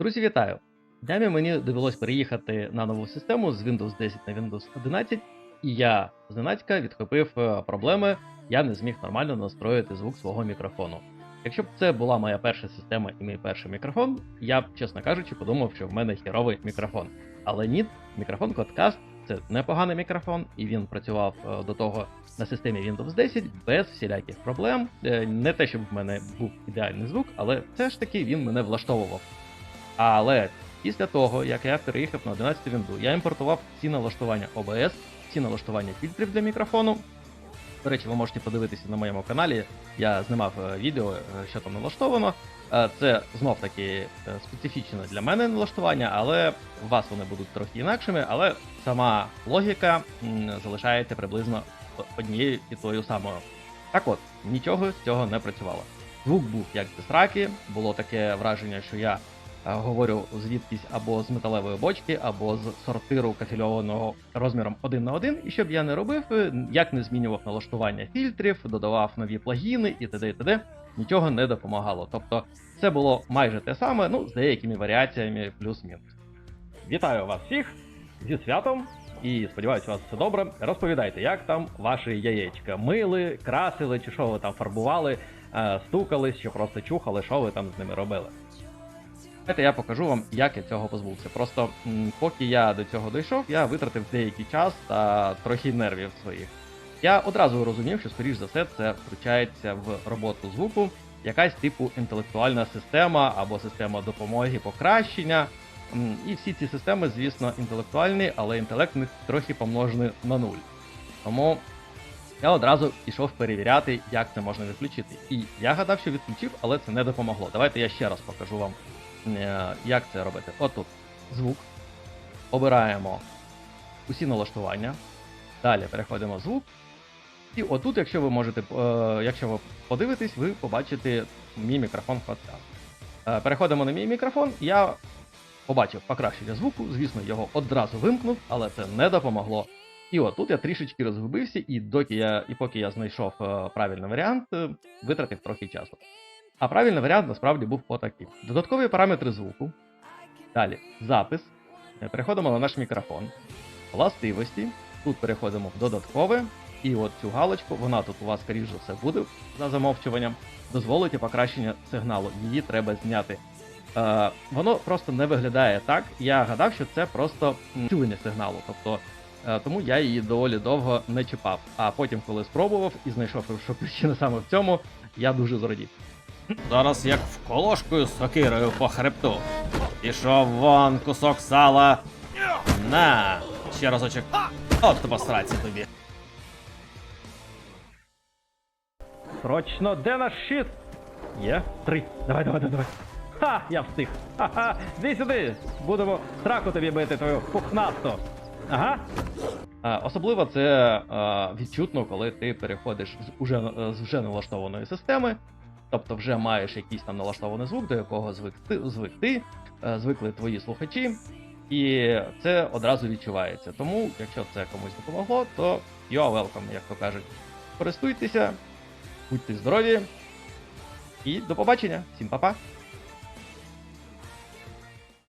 Друзі, вітаю! Днями мені довелось переїхати на нову систему з Windows 10 на Windows 11, і я зненацька відхопив е, проблеми, я не зміг нормально настроїти звук свого мікрофону. Якщо б це була моя перша система і мій перший мікрофон, я б, чесно кажучи, подумав, що в мене хіровий мікрофон. Але ні, мікрофон Codecast це непоганий мікрофон, і він працював е, до того на системі Windows 10 без всіляких проблем. Е, Не те, щоб в мене був ідеальний звук, але все ж таки він мене влаштовував. Але після того, як я переїхав на 11 вінду, я імпортував ці налаштування OBS, ці налаштування фільтрів для мікрофону. До речі, ви можете подивитися на моєму каналі. Я знімав е, відео, е, що там налаштовано. Е, Це знов таки специфічне для мене налаштування, але у вас вони будуть трохи інакшими, але сама логіка залишається приблизно однією і тою самою. Так от, нічого з цього не працювало. Звук був як з сраки, було таке враження, що я говорю звідкись або з металевої бочки, або з сортиру кафельованого розміром 1 на 1. І щоб я не робив, е, як не змінював налаштування фільтрів, додавав нові плагіни і т.д. і т.д. Нічого не допомагало. Тобто це було майже те саме, ну, з деякими варіаціями плюс-мінус. Вітаю вас всіх зі святом! І сподіваюся, у вас все добре. Розповідайте, як там ваші яєчка? Мили, красили, чи що ви там фарбували, е, стукались, чи просто чухали, що ви там з ними робили. Давайте я покажу вам, як я цього позбувся. Просто м, поки я до цього дійшов, я витратив деякий час та трохи нервів своїх. Я одразу розумів, що, скоріш за все, це втручається в роботу звуку, якась типу інтелектуальна система або система допомоги покращення. М, І всі ці системи, звісно, інтелектуальні, але інтелект них трохи помножений на нуль. Тому я одразу пішов перевіряти, як це можна відключити. І я гадав, що відключив, але це не допомогло. Давайте я ще раз покажу вам, як це робити. Отут звук. Обираємо усі налаштування. Далі переходимо в звук. І отут, якщо ви можете, е, якщо ви подивитесь, ви побачите мій мікрофон. Е, переходимо на мій мікрофон. Я побачив покращення звуку, звісно, його одразу вимкнув, але це не допомогло. І от тут я трішечки розгубився, і доки я, і поки я знайшов е, правильний варіант, е, витратив трохи часу. А правильний варіант насправді був отакий. Додаткові параметри звуку. Далі запис. Переходимо на наш мікрофон. Властивості. Тут переходимо в додаткове. І от цю галочку, вона тут у вас, скоріш за все, буде за замовчуванням. Дозволить покращення сигналу. Її треба зняти. Е, воно просто не виглядає так. Я гадав, що це просто м, сигналу. Тобто, е, тому я її доволі довго не чіпав. А потім, коли спробував і знайшов, що причина саме в цьому, я дуже зрадів. Зараз як вколошкою сокирою по хребту. Пішов вон кусок сала. На, ще разочок. От посраці тобі. Срочно, де наш щит? Є? Три. Давай, давай, давай, давай. Ха, я встиг. Ха-ха. Іди сюди. Будемо сраку тобі бити твою пухнасту. Ага. Особливо це відчутно, коли ти переходиш з уже, е, з вже налаштованої системи, тобто вже маєш якийсь там налаштований звук, до якого звик ти, звик ти е, звикли твої слухачі, і це одразу відчувається. Тому, якщо це комусь допомогло, то you are welcome, як то кажуть. Користуйтеся, будьте здорові і до побачення. Всім па-па!